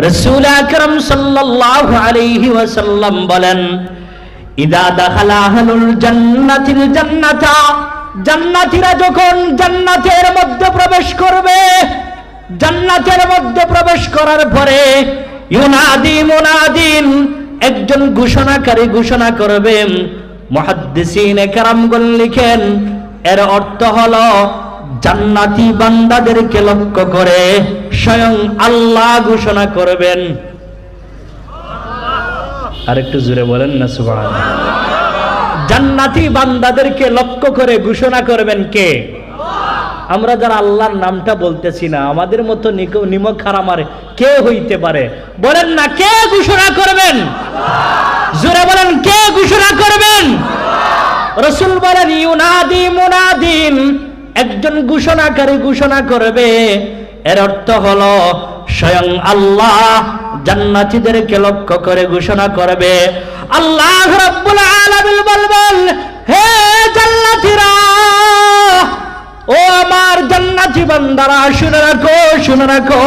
রসুল আকরম সাল্লাল্লাহু আলাইহি ওয়াসাল্লাম বলেন, ইদা দাখালা আহলুল জান্নাতিল জান্নাতা জান্নাতীরা যখন জান্নাতের মধ্যে প্রবেশ করবে, জান্নাতের মধ্যে প্রবেশ করার পরে ইউনাদি মুনাদিন একজন ঘোষণাকারী ঘোষণা করবেন, মুহাদ্দিসিন একরামগণ লিখেন, এর অর্থ হলো জান্নাতি বান্দাদেরকে লক্ষ্য করে স্বয়ং আল্লাহ ঘোষণা করবেন। আরেকটু জোরে বলেন না সুবহান জান্নাতি বান্দাদেরকে লক্ষ্য করে ঘোষণা করবেন কে? আমরা যারা আল্লাহর নামটা বলতেছি না, আমাদের মতো নিমক হারামারে কে হইতে পারে? বলেন না, কে ঘোষণা করবেন? জোরে বলেন, কে ঘোষণা করবেন? রসুল বলেন, ইউনাদি মুনাদিন। একজন ঘোষণাকারী ঘোষণা করবে। এর অর্থ হলো, স্বয়ং আল্লাহ জান্নাতীদেরকে লক্ষ্য করে ঘোষণা করবে। আল্লাহ রাব্বুল আলামিন বলবেন, হে জান্নাতীরা, ও আমার জান্নাতি বান্দারা, শুনে রাখো শুনে রাখো।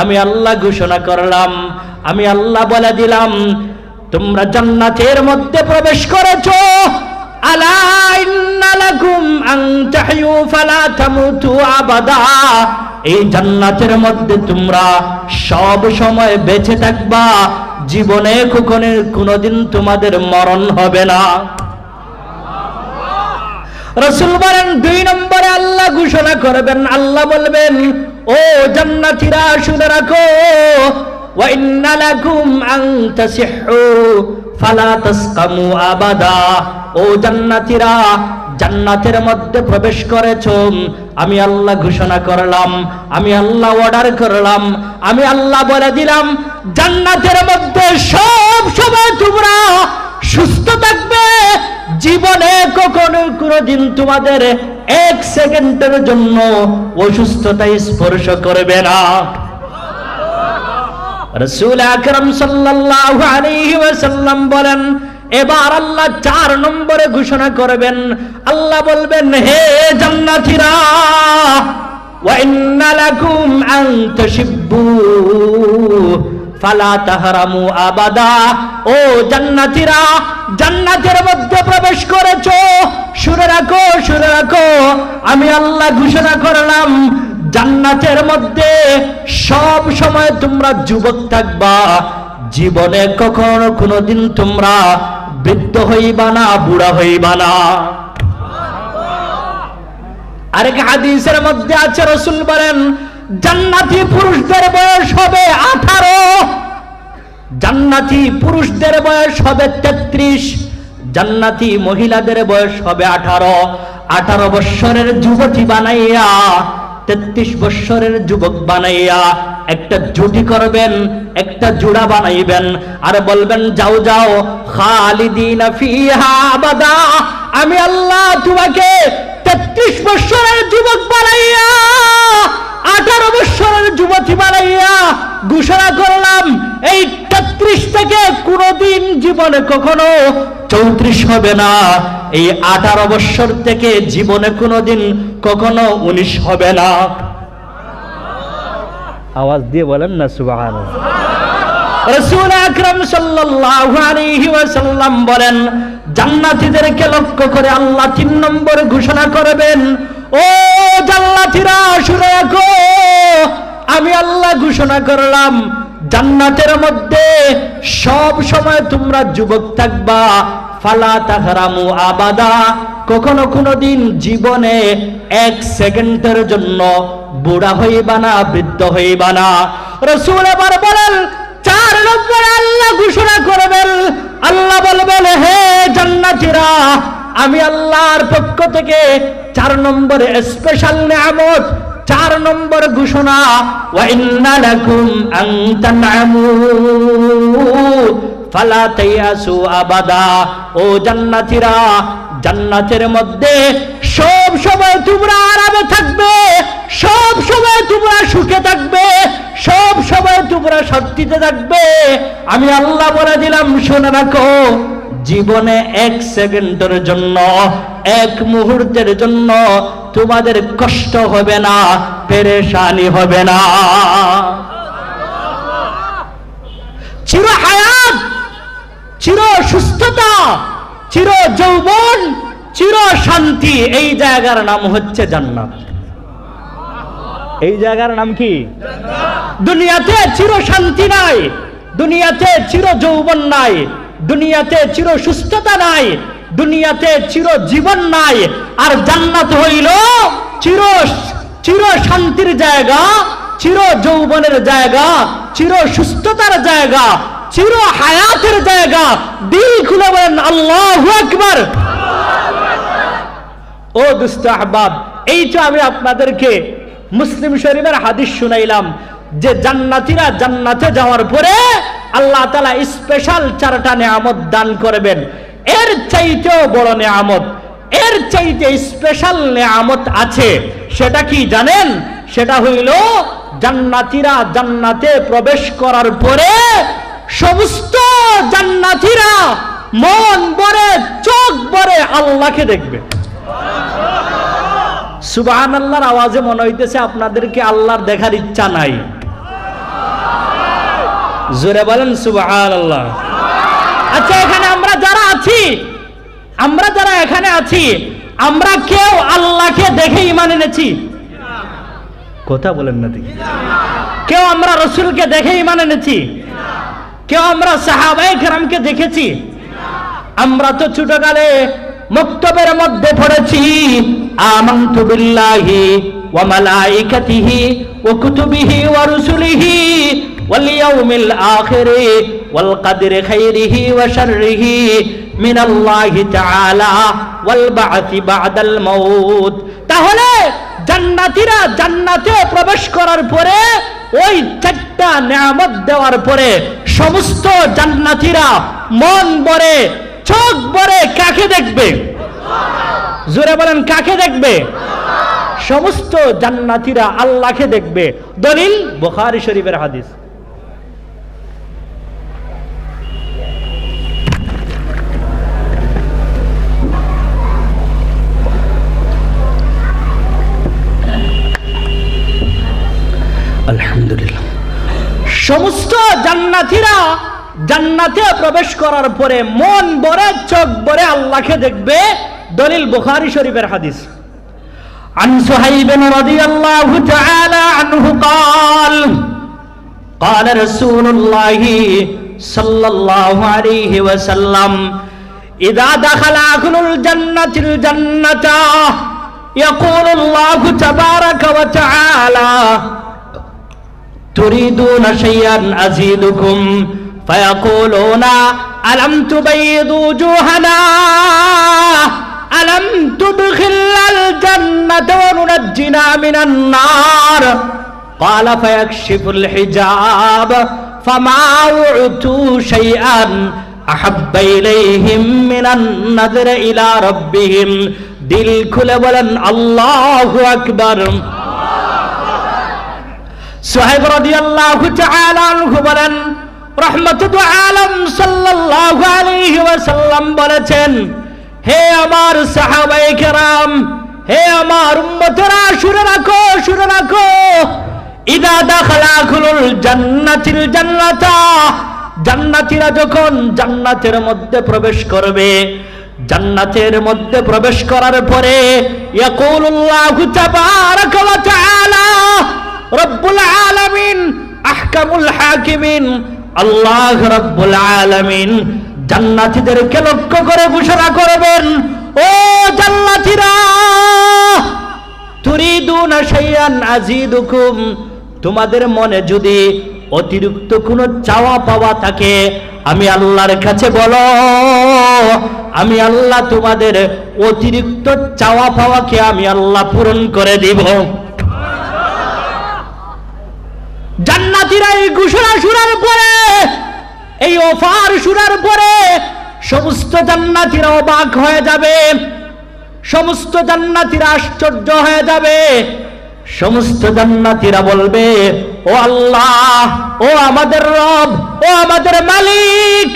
আমি আল্লাহ ঘোষণা করলাম, আমি আল্লাহ বলে দিলাম, তোমরা জান্নাতের মধ্যে প্রবেশ করেছ আলা ইন্নালাকুম আন তাহয়ু ফালা তামুতু আবাদা। এই জান্নাতের মধ্যে তোমরা সব সময় বেঁচে থাকবা, জীবনে কখনের কোনোদিন তোমাদের মরণ হবে না। রসুল বলেন, দুই নম্বরে আল্লাহ ঘোষণা করবেন, আল্লাহ বলবেন, ও জান্নাতিরা, শুনে রাখো, ওয়া ইন্নালাকুম আন তাসিহু। ফালা আবাদা। ও জান্নাতীরা, জান্নাতের মধ্যে প্রবেশ করেছ। আমি আল্লাহ ঘোষণা করলাম, আমি আল্লাহ অর্ডার করলাম, আমি আল্লাহ বলে দিলাম, জান্নাতের মধ্যে সব সময় তোমরা সুস্থ থাকবে। জীবনে কখনো কোনো দিন তোমাদের এক সেকেন্ডের জন্য অসুস্থতা স্পর্শ করবে না। রসুল আকরম সাল্লাল্লাহু আলাইহি ওয়াসাল্লাম বলেন, এবার আল্লাহ চার নম্বরে ঘোষণা করবেন। আল্লাহ বলবেন, হে জান্নাতীরা ওয়া ইন্না লাকুম আন তাশিব্বু ফালা তাহরামু আবাদা। ও জান্নাতীরা, জান্নাতের মধ্যে প্রবেশ করেছ। শুনে রাখো শুনে রাখো। আমি আল্লাহ ঘোষণা করলাম জান্নাতের মধ্যে সব সময় তোমরা যুবক থাকবা। জীবনে কখনো কোনোদিন তোমরা বৃদ্ধ হইবা না, বুড়া হইবা না। আরেক হাদিসের মধ্যে আছে, রসুল বলেন, জান্নাতি পুরুষদের বয়স হবে আঠারো। জান্নাতি পুরুষদের বয়স হবে তেত্রিশ। জান্নাতি মহিলাদের বয়স হবে আঠারো। আঠারো বৎসরের যুবতী বানাইয়া তেত্রিশ বৎসরের যুবক বানাইয়া একটা জুটি করবেন, একটা জোড়া বানাইবেন। আর বলবেন, যাও যাও, খালিদিনা আমি আল্লাহ তোমাকে তেত্রিশ বৎসরের যুবক বানাইয়া আঠারো বৎসরের যুবতী বানাইয়া ঘোষণা করলাম, এই তেত্রিশ থেকে কোনোদিন জীবনে কখনো চৌত্রিশ হবে না। এই আঠারো বৎসর থেকে জীবনে কোনোদিন কখনো উনিশ হবে না। আওয়াজ দিয়ে বলেন না সুবাহান রসুল আকরাম সাল্লাল্লাহু আলাইহি বলেন, জান্নাতীদেরকে লক্ষ্য করে আল্লাহ তিন নম্বর ঘোষণা করবেন ও জান্নাতীরা, শুনে রাখো। আমি আল্লাহ ঘোষণা করলাম, জান্নাতের মধ্যে সব সময় তোমরা যুবক থাকবা। ফালা তাহরামু আবাদা। কখনো কোনো দিন জীবনে এক সেকেন্ডের জন্য বুড়া হইবা না, বৃদ্ধ হইবা না। রসুল এবার বলেন, চার নম্বরে আল্লাহ ঘোষণা করবেন। আল্লাহ বলবেন, হে জান্নাতীরা আমি আল্লাহর পক্ষ থেকে চার নম্বরে স্পেশাল নিয়ামত, চার নম্বর ঘোষণা ও মধ্যে তোমরা আরামে থাকবে তোমরা সুখে থাকবে তোমরা থাকবে। আমি আল্লাহ বলে দিলাম, শুনে রাখো। জীবনে এক সেকেন্ডের জন্য, এক মুহূর্তের জন্য তোমাদের কষ্ট হবে না, পেরেশানি হবে না। চির হায়াত, চির সুস্থতা, চির যৌবন, চির শান্তি, এই জায়গার নাম হচ্ছে জান্নাত। এই জায়গার নাম কি? দুনিয়াতে চির শান্তি নাই, দুনিয়াতে চির যৌবন নাই দুনিয়াতে চির সুস্থতা নাই, দুনিয়াতে চির জীবন নাই, আর জান্নাত হইল চির চির শান্তির জায়গা, চির যৌবনের জায়গা, চির সুস্থতার জায়গা, চির হায়াতের জায়গা। দিল খুলে বলেন, আল্লাহ আকবার। ও দুস্থ আহবাব, এই তো আমি আপনাদেরকে মুসলিম শরীফের হাদিস শুনাইলাম। যে জান্নাতীরা জান্নাতে যাওয়ার পরে আল্লাহ তালা স্পেশাল চারটা নেয়ামত দান করবেন। এর চাইতেও বড় নেয়ামত, এর চাইতে স্পেশাল নেয়ামত আছে। সেটা কি জানেন? সেটা হইল জান্নাতীরা জান্নাতে প্রবেশ করার পরে সমস্ত জান্নাতিরা মন ভরে, চোখ ভরে আল্লাহকে দেখবে। সুবাহান আল্লাহর আওয়াজে মনে হইতেছে আপনাদেরকে আল্লাহর দেখার ইচ্ছা নাই। জোরে বলেন সুবাহান আল্লাহ আচ্ছা এখানে আমরা যারা আছি, আমরা যারা এখানে আছি, আমরা কেউ আল্লাহকে দেখে ইমান এনেছি? কথা বলেন না দেখি। কেউ আমরা রসুলকে দেখে ইমান এনেছি? কেউ আমরা সাহাবাই কেরামকে দেখেছি? আমরা তো ছোটকালে মক্তবের মধ্যে পড়েছি, আমান্তু বিল্লাহি ওয়া মালাইকাতিহি ওয়া কুতুবিহি ওয়া রুসুলিহি ওয়াল ইয়াউমিল আখিরি ওয়াল কদরি খাইরিহি ওয়া শাররিহি মিন আল্লাহি তাআলা ওয়াল বা'থি তাহলে জান্নাতীরা জান্নাতে প্রবেশ করার পরে ওই চারটা নিয়ামত দেওয়ার পরে সমস্ত জান্নাতীরা মন ভরে, চোখ ভরে কাকে দেখবে? জোরে বলেন, কাকে দেখবে? সমস্ত জান্নাতীরা আল্লাহকে দেখবে। দলিল বুখারী শরীফের হাদিস। আলহামদুলিল্লাহ সমস্ত জান্নাতীরা জান্নাতে প্রবেশ করার পরে মন ভরে চোখ ভরে আল্লাহকে দেখবে দলিল বুখারী শরীফের হাদিস عن صهيب رضي الله تعالى عنه قال قال رسول الله صلى الله عليه وسلم إذا دخل أهل الجنة الجنة يقول الله تبارك وتعالى تريدون شيئا أزيدكم فيقولون ألم تبيض وجوهنا ألم تدخل الجنة وننجنا من النار قال فيكشف الحجاب فما أعطوا شيئا أحب إليهم من النذر إلى ربهم দিল খুলে বলেন আল্লাহ আকবার সোহেব রাদিয়াল্লাহু তাআলা আনহু বলেন আলম সাল্লাল্লাহু আলাইহি ওয়াসাল্লাম বলেছেন, হে আমার সাহাবায়ে কেরাম, হে আমার উম্মতেরা, শুনে রাখো শুনে রাখো, ইদা দাখালা খুলুল জান্নাতিল জান্নাতা জান্নাতীরা যখন জান্নাতের মধ্যে প্রবেশ করবে, জান্নাতের মধ্যে প্রবেশ করার পরে ইয়াকুলুল্লাহু তাবারাকা ওয়া তাআলা রব্বুল আলামিন, আহকামুল হাকিমিন, আল্লাহ রব্বুল আলামিন জান্নাতীদেরকে লক্ষ্য করে ঘোষণা করবেন, ও জান্নাতীরা! তুরিদুনা শাইআন আযীদুকুম, তোমাদের মনে যদি অতিরিক্ত কোনো চাওয়া পাওয়া থাকে, আমি আল্লাহর কাছে বলো, আমি আল্লাহ তোমাদের অতিরিক্ত চাওয়া পাওয়াকে আমি আল্লাহ পূরণ করে দিব জান্নাতীরা এই ঘোষণা শোনার পরে, এই অফার শোনার পরে সমস্ত জান্নাতীরা অবাক হয়ে যাবে, সমস্ত জান্নাতীরা আশ্চর্য হয়ে যাবে, সমস্ত জান্নাতীরা বলবে, ও আল্লাহ, ও আমাদের রব, ও আমাদের মালিক,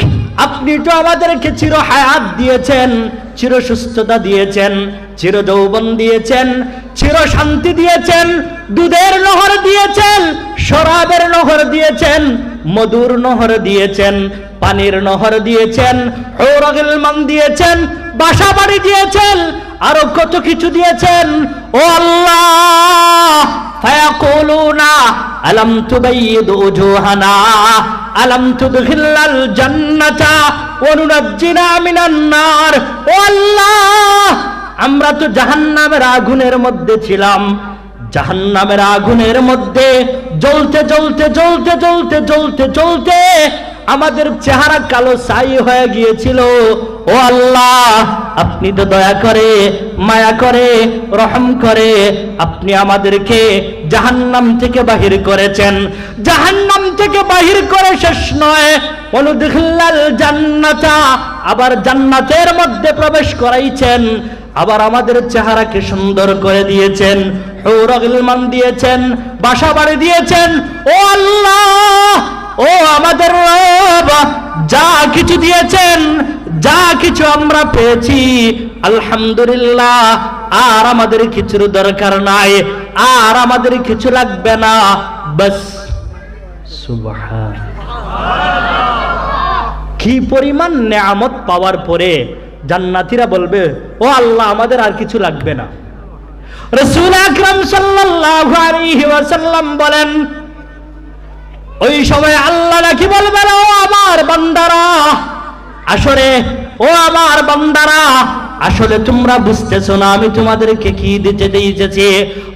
আপনি তো আমাদেরকে চির হায়াত দিয়েছেন চির সুস্থতা দিয়েছেন চির যৌবন দিয়েছেন চির শান্তি দিয়েছেন, দুধের নহর দিয়েছেন, শরাবের নহর দিয়েছেন, মধুর নহর দিয়েছেন, পানির নহর দিয়েছেন মান দিয়েছেন বাসা বাড়ি দিয়েছেন, আরও কত কিছু দিয়েছেন, ও আল্লাহ! তুবাইয়িদ উজুহানা আলাম তুদখিলাল জান্নাতা ওয়া নুনাজ্জিনা মিনান নার ও আল্লাহ আমরা তো জাহান্নামের আগুনের মধ্যে ছিলাম। জাহান্নামের আগুনের মধ্যে জ্বলতে জ্বলতে জ্বলতে জ্বলতে জ্বলতে জ্বলতে আমাদের চেহারা কালো ছাই হয়ে গিয়েছিল। ও আল্লাহ, আপনি তো দয়া করে, মায়া করে, রহম করে আপনি আমাদেরকে জাহান্নাম থেকে বাহির করেছেন। জাহান্নাম থেকে বাহির করে শেষ নয়। অনুদখিল্লাল জান্নাতা, আবার জান্নাতের মধ্যে প্রবেশ করাইছেন। আবার আমাদের চেহারাকে সুন্দর করে দিয়েছেন। দিয়েছেন, বাসা বাড়ি দিয়েছেন। ও আল্লাহ ও আমাদের যা কিছু দিয়েছেন, যা কিছু আমরা পেয়েছি, আলহামদুলিল্লাহ, আর আমাদের কিছুর দরকার নাই, আর আমাদের কিছু লাগবে না, বাস। কি পরিমাণ নেয়ামত পাওয়ার পরে জান্নাতিরা বলবে, ও আল্লাহ, আমাদের আর কিছু লাগবে না। রসুল আকরাম সাল্লাল্লাহু আলাইহি ওয়াসাল্লাম বলেন ওই সময় আল্লাহ নাকি বলবেন ও আমার বান্দারা আসলে ও আমার বান্দারা, আসলে তোমরা বুঝতেছো না, আমি তোমাদেরকে কি দিতে দিয়েছি?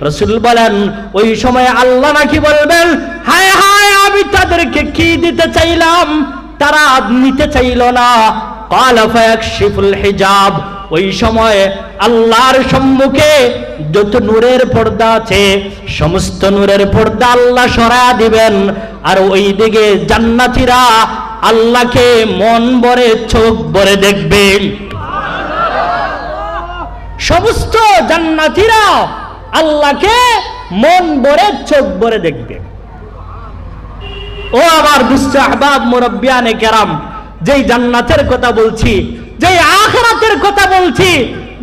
রসুল বলেন, ওই সময় আল্লাহ নাকি বলবেন, হায় হায়, আমি তাদেরকে কি দিতে চাইলাম? তারা নিতে চাইল না। কালাফায়াকশিফুল হিজাব। ওই সময় আল্লাহর সম্মুখে যত নূরের পর্দা আছে, সমস্ত নূরের পর্দা আল্লাহ সরা দিবেন। আর ওই দিকে জান্নাতীরা আল্লাহকে মন ভরে, চোখ ভরে দেখবেন সমস্ত জান্নাতীরা আল্লাহকে মন ভরে, চোখ ভরে দেখবে। ও আমার দুষ্ট আহবাব মুরব্বিয়ানে কেরাম, যেই জান্নাতের কথা বলছি, যেই আখরাতের কথা বলছি,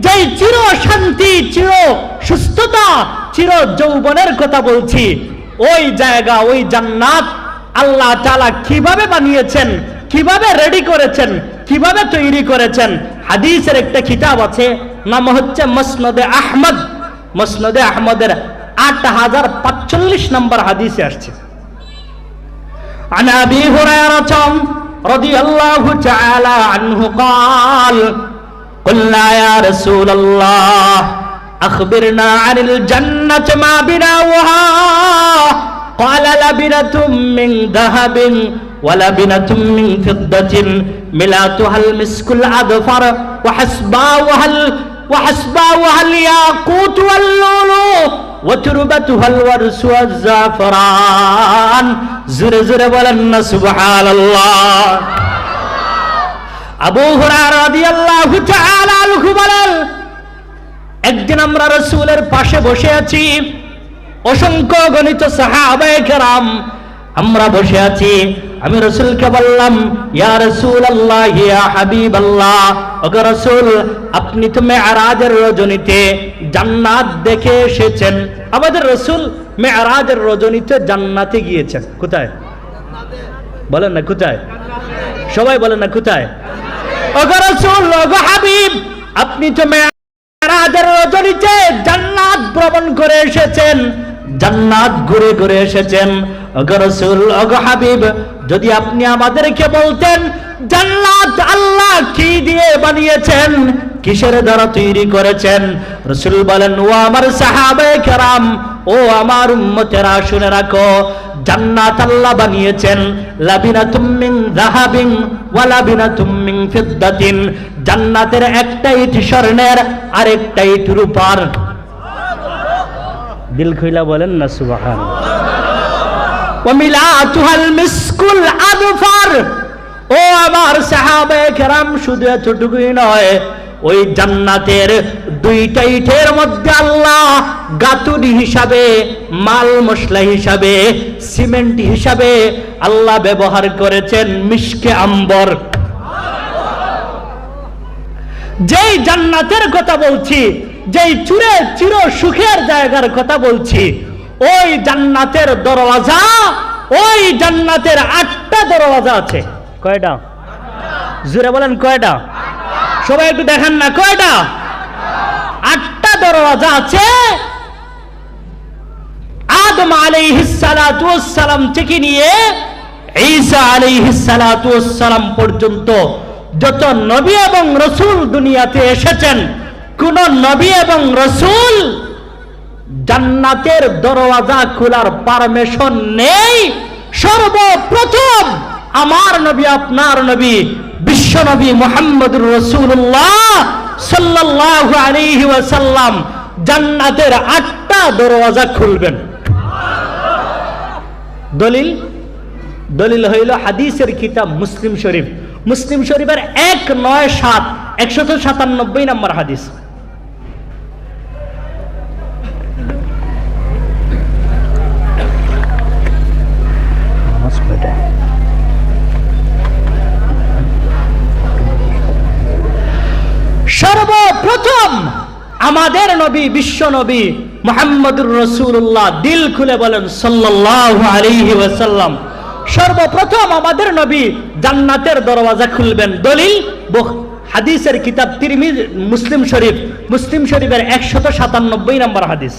যেই চির শান্তি চির সুস্থতা, চির যৌবনের কথা বলছি ওই জায়গা ওই জান্নাত আল্লাহ তাআলা কিভাবে বানিয়েছেন কিভাবে রেডি করেছেন কিভাবে তৈরি করেছেন হাদিসের একটা কিতাব আছে নাম হচ্ছে মসনদে আহমদ মসনদে আহমদের আট হাজার পাঁচচল্লিশ নম্বর হাদিসে আসছে عن ابي هريره رضي الله تعالى عنه قال قلنا يا رسول الله اخبرنا عن الجنه ما بناؤها قال لبنه من ذهب ولبنه من فضه ملاتها المسك الاظفر وحسباؤها وحسباؤها الياقوت واللؤلؤ وتربتها الورس والزعفران জোরে জোরে বলেন না সুবহানাল্লাহ আবু হুরায়রা রাদিয়াল্লাহু তাআলা আনহু বলেন একদিন আমরা রাসূলের পাশে বসে আছি অসংখ্য গণিত সাহাবায়ে কেরাম, আমরা বসে আছি। আমি রসুলকে বললাম, ইয়া রসুল আল্লাহ ইয়া হাবিব আল্লাহ ওগো রসুল, আপনি তো মেয়ারাজের রজনীতে জান্নাত দেখে এসেছেন। আমাদের রসুল মেয়ারাজের রজনীতে জান্নাতে গিয়েছেন। কোথায়? বলেন না, কোথায়? সবাই বলেন না, কোথায়? ওগো রসুল হাবিব, আপনি তো মেয়ারাজের রজনীতে জান্নাত ভ্রমণ করে এসেছেন। জান্নাত ঘুরে ঘুরে এসেছেন। রসুল, ওগো হাবিব, যদি আপনি আমাদেরকে বলতেন, জান্নাত আল্লাহ কি দিয়ে বানিয়েছেন, কিসের দ্বারা তৈরি করেছেন? রসুল বলেন, ও আমার সাহাবে কেরাম, ও আমার উম্মতেরা, শুনে রাখো, জান্নাত আল্লাহ বানিয়েছেন। লাবিনা তুমিন রাহাবিন ওয়ালাবিনা তুমিন ফিদ্দাতিন। জান্নাতের একটা ইট স্বর্ণের আরেকটা ইট রূপার দিল খুইলা বলেন না সুবাহান ও আমার সাহাবে কেরাম শুধু এতটুকুই নয় ওই জান্নাতের দুইটা ইটের মধ্যে আল্লাহ গাতুরি হিসাবে, মাল মশলা হিসাবে, সিমেন্ট হিসাবে আল্লাহ ব্যবহার করেছেন মিশকে আম্বর। যেই জান্নাতের কথা বলছি যেই চুরে চির সুখের জায়গার কথা বলছি, ওই জান্নাতের দরওয়াজা, ওই জান্নাতের আটটা দরওয়াজা আছে। কয়টা? জুড়ে বলেন কয়টা? সবাই একটু দেখেন না, কয়টা? আটটা দরওয়াজা আছে। আদম আলাইহিসসালাম থেকে নিয়ে ঈসা আলাইহিসসালাম পর্যন্ত যত নবী এবং রসুল দুনিয়াতে এসেছেন কোন নবী এবং রসুল জান্নাতের দরওয়াজা খোলার পারমিশন নেই। সর্বপ্রথম আমার নবী, আপনার নবী, বিশ্ব নবী মোহাম্মদুর রসুল্লাহ সাল্লাল্লাহু আলাইহি ওয়াসাল্লাম জান্নাতের আটটা দরওয়াজা খুলবেন। দলিল? দলিল হইল হাদিসের কিতাব মুসলিম শরীফ। মুসলিম শরীফের এক নয় সাত, একশত সাতানব্বই নম্বর হাদিস সর্বপ্রথম আমাদের নবী বিশ্ব নবী মোহাম্মদুর রসুল্লাহ দিল খুলে বলেন সাল্লাল্লাহু আলাইহি ওয়াসাল্লাম সর্বপ্রথম আমাদের নবী জান্নাতের দরওয়াজা খুলবেন দলিল বুখ- হাদিসের কিতাব তিরমিজ মুসলিম শরীফ মুসলিম শরীফের একশত সাতানব্বই নম্বর হাদিস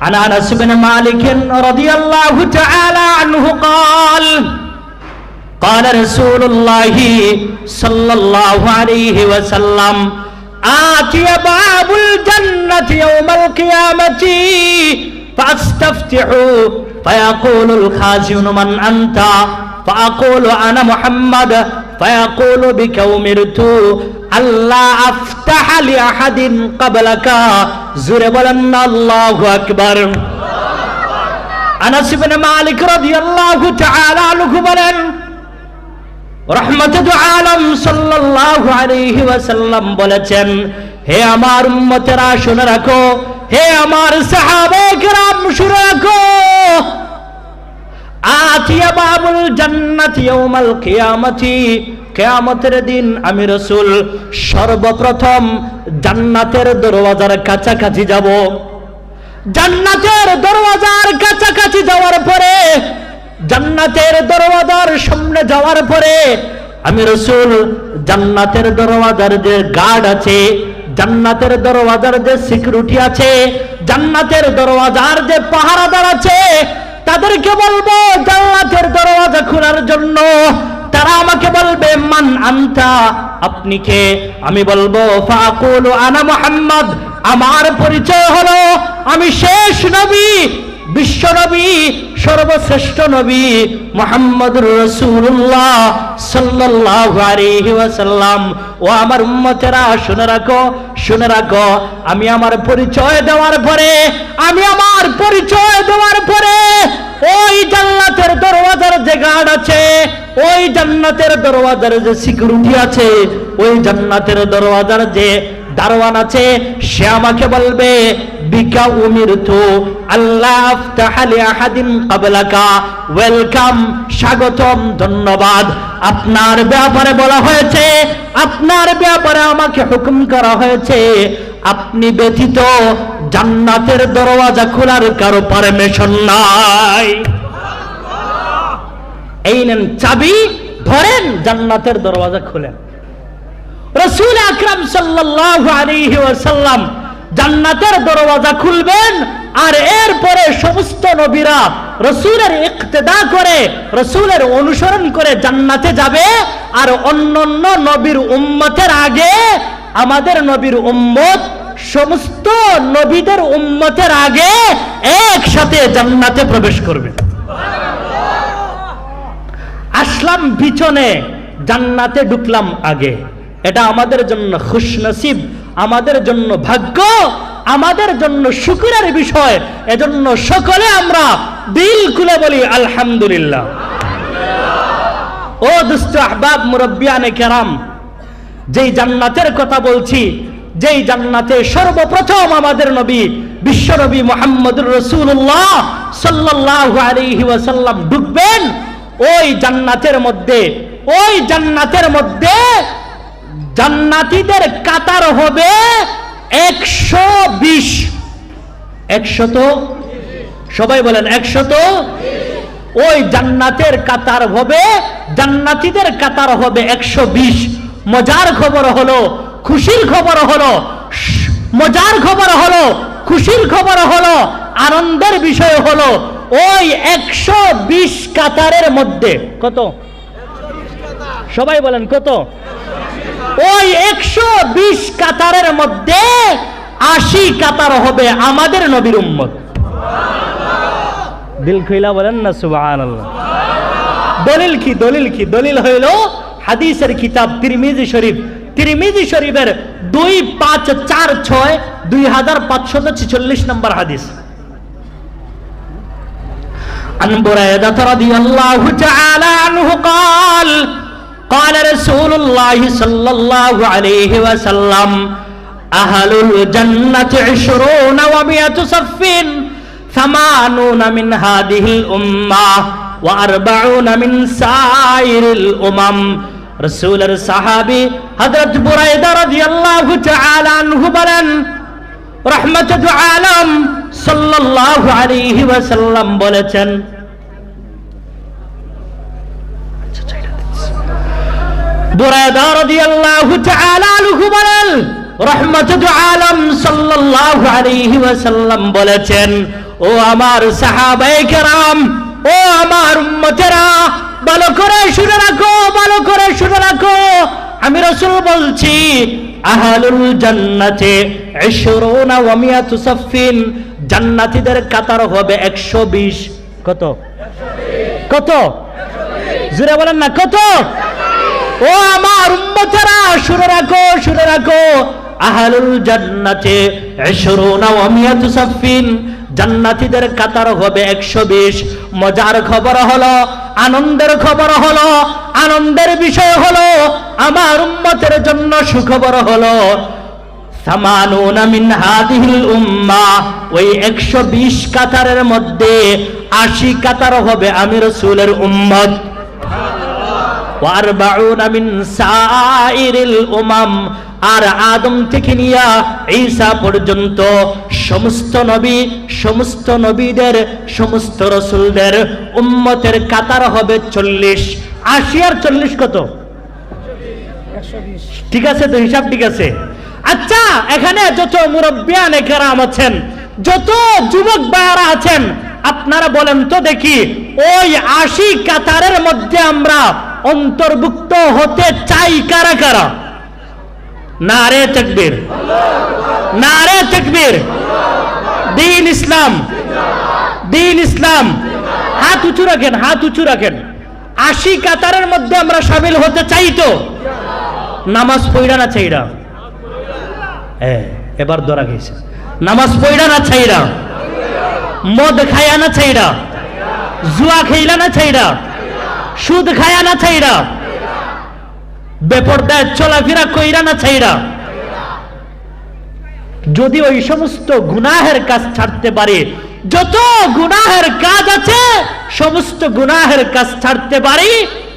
عن انس بن مالك رضي الله تعالى عنه قال قال رسول الله صلى الله عليه وسلم آتي باب الجنة يوم القيامة فاستفتحوا فيقول الخازن من أنت فأقول أنا محمد فيقول بك أمرت ألا أفتح لأحد قبلك زر بلن الله أكبر أنس بن مالك رضي الله تعالى عنه আলম সাল্লাল্লাহু আলাইহি বলেছেন, হে আমার উম্মতেরা, শুনে রাখো। হে আমার সাহাবে কেরাম, শুনে রাখো। আতিয়া বাবুল জান্নাত ইয়াউমাল কিয়ামতি, কিয়ামতের দিন আমি রসুল সর্বপ্রথম জান্নাতের দরওয়াজার কাছাকাছি যাব। জান্নাতের দরওয়াজার কাছাকাছি যাওয়ার পরে জান্নাতের দরওয়াজার সামনে যাওয়ার পরে আমি রসুল, জান্নাতের দরওয়াজার যে গার্ড আছে, জান্নাতের দরওয়াজার যে সিকিউরিটি আছে, জান্নাতের দরওয়াজার যে পাহারাদার আছে, তাদেরকে বলব, জান্নাতের দরওয়াজা খোলার জন্য তারা আমাকে বলবে, মান আনতা? আপনি কে? আমি বলব, ফাকুল আনা মোহাম্মদ। আমার পরিচয় হলো, আমি শেষ নবী। বিশ্ব নবী, সর্বশ্রেষ্ঠ নবী মোহাম্মদুর রসুল্লাহ ওয়াসাল্লাম। ও আমার উম্মতেরা, শুনে রাখো শুনে রাখো, আমি আমার পরিচয় দেওয়ার পরে, আমি আমার পরিচয় দেওয়ার পরে, ওই জান্নাতের দরওয়াজার যে গার্ড আছে, ওই জান্নাতের দরওয়াজার যে সিকিউরিটি আছে, ওই জান্নাতের দরওয়াজার যে দারোয়ান আছে, সে আমাকে বলবে বিকা আল্লাহ আহাদিন কাবলাকা ওয়েলকাম, স্বাগতম, ধন্যবাদ। আপনার ব্যাপারে বলা হয়েছে, আপনার ব্যাপারে আমাকে হুকুম করা হয়েছে। আপনি ব্যতীত জান্নাতের দরওয়াজা খোলার কারও পারমিশন নাই। এই নেন চাবি, ধরেন জান্নাতের দরওয়াজা খুলেন। রসুল আকরাম সাল্লাল্লাহু আলাইহি ওয়াসাল্লাম জান্নাতের দরওয়াজা খুলবেন, আর এরপরে সমস্ত নবীরা রসুলের ইক্তেদা করে, রসুলের অনুসরণ করে জান্নাতে যাবে, আর অন্যান্য নবীর উম্মতের আগে আমাদের নবীর উম্মত, সমস্ত নবীদের উম্মতের আগে একসাথে জান্নাতে প্রবেশ করবে। আসলাম পিছনে, জান্নাতে ঢুকলাম আগে। এটা আমাদের জন্য খুশনসিব। আমাদের জন্য ভাগ্য, আমাদের জন্য শুকুরের বিষয়, এজন্য সকলে আমরা দিল খুলে বলি, আলহামদুলিল্লাহ। ও দুষ্ট আহবাব মুরব্বিয়ানে কেরাম, যেই জান্নাতের কথা বলছি, যেই জান্নাতে সর্বপ্রথম আমাদের নবী, বিশ্ব নবী মোহাম্মদুর রসুল্লাহ সাল্লাল্লাহু আলাইহি ওয়াসাল্লাম ঢুকবেন, ওই জান্নাতের মধ্যে, ওই জান্নাতের মধ্যে জান্নাতীদের কাতার হবে একশো বিশ। একশত? সবাই বলেন, একশত? ওই জান্নাতের কাতার হবে, জান্নাতীদের কাতার হবে একশো বিশ। মজার খবর হলো, খুশির খবর হলো, মজার খবর হলো, খুশির খবর হলো, আনন্দের বিষয় হলো ওই একশো বিশ কাতারের মধ্যে। কত? সবাই বলেন, কত? ওই একশো বিশ কাতারের মধ্যে আশি কাতার হবে আমাদের নবীর উম্মত দিল খুইলা বলেন না সুবাহ দলিল কি দলিল কি দলিল হইল হাদিসের কিতাব তিরমিজি শরীফ তিরমিজি শরীফের দুই পাঁচ চার ছয় দুই হাজার পাঁচশত ছিচল্লিশ নম্বর হাদিস عن بريدة رضي الله تعالى عنه قال قال رسول الله صلى الله عليه وسلم أهل الجنة عشرون ومئة صف ثمانون من هذه الأمة وأربعون من سائر الأمم رسول الصحابي حضرت بريدة رضي الله تعالى عنه بلن রহমত আলম সাল্লাল্লাহু আলাইহি ওয়াসাল্লাম বলেছেন বুরায়দা রাদিয়াল্লাহু তাআলা আনহু বলেন সাল্লাল্লাহু আলাইহি ওয়াসাল্লাম বলেছেন, ও আমার সাহাবায়ে কেরাম, ও আমার উম্মতেরা, ভালো করে শুনে রাখো, ভালো করে শুনে রাখো। আমি রসুল বলছি, আহালুল জান্নাতে ইশরুনা ওয়া মিয়াতু সাফিন জান্নাতীদের কাতার হবে 120 কত? কত? জুড়ে বলেন না, কত? ও আমার উম্মতেরা, শুনে রাখো শুনে রাখো। আহালুল জান্নাতে ইশরুনা ওয়া মিয়াতু সাফিন জান্নাতীদের কাতার হবে একশো বিশ। মজার খবর হলো, আনন্দের খবর হলো, আনন্দের বিষয় হলো, আমার উম্মতের জন্য সুখবর হলো মিন হাদিহিল উম্মা। ওই একশো বিশ কাতারের মধ্যে আশি কাতার হবে আমি রসুলের উম্মত। আর আদম থেকে নিয়া ঈসা পর্যন্ত সমস্ত নবী, সমস্ত নবীদের, সমস্ত রসুলদের উম্মতের কাতার হবে চল্লিশ। আশি আর চল্লিশ কত? ঠিক আছে তো, হিসাব ঠিক আছে। আচ্ছা এখানে যত মুরব্বিয়ান একরাম আছেন, যত যুবক বায়ারা আছেন, আপনারা বলেন তো দেখি, ওই আশি কাতারের মধ্যে আমরা অন্তর্ভুক্ত হতে চাই কারা কারা? নারে তকবীর। নারে তকবীর। দিন ইসলাম। দিন ইসলাম। হাত উঁচু রাখেন, হাত উঁচু রাখেন। আশি কাতারের মধ্যে আমরা সামিল হতে চাই তো। নামাজ পড়া না চাইরা হ্যাঁ এবার ধরা গেছে। নামাজ পড়া না চাইরা মদ খায়া না চাইরা জুয়া খেইলা না চাইরা সুদ খায়া না চাইরা বেপরদায় চলাফেরা কইরা না চাইরা যদি ওই সমস্ত গুনাহের কাজ ছাড়তে পারে, যত গুনাহের কাজ আছে, সমস্ত গুনাহের কাজ ছাড়তে পারি,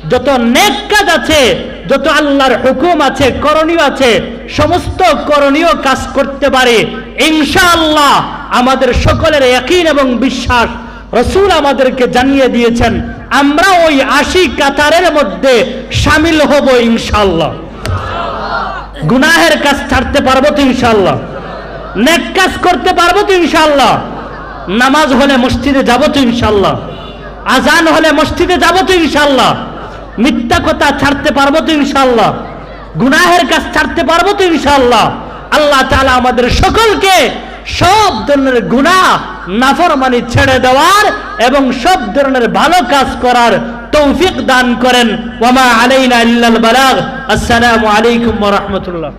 যত নেক কাজ আছে, যত আল্লাহর হুকুম আছে, করণীয় আছে, সমস্ত করণীয় কাজ করতে পারে, ইনশাআল্লাহ আমাদের সকলের একই এবং বিশ্বাস, রসুল আমাদেরকে জানিয়ে দিয়েছেন আমরা ওই আশি কাতারের মধ্যে সামিল হব ইনশাল্লাহ। গুনাহের কাজ ছাড়তে পারব তো ইনশাআল্লাহ নেক কাজ করতে পারব তো ইনশাল্লাহ। নামাজ হলে মসজিদে যাব তো ইনশাল্লাহ। আজান হলে মসজিদে যাব তো ইনশাআল্লাহ মিথ্যা কথা ছাড়তে পারব তো ইনশাল্লাহ। গুনাহের কাজ ছাড়তে পারব তো ইনশাআল্লাহ আল্লাহ তাআলা আমাদের সকলকে সব ধরনের গুনাহ নাফরমানি ছেড়ে দেওয়ার এবং সব ধরনের ভালো কাজ করার তৌফিক দান করেন। ওমা আলাইনা ইল্লাল বালাগ। আসসালামু আলাইকুম ওয়া রাহমাতুল্লাহ।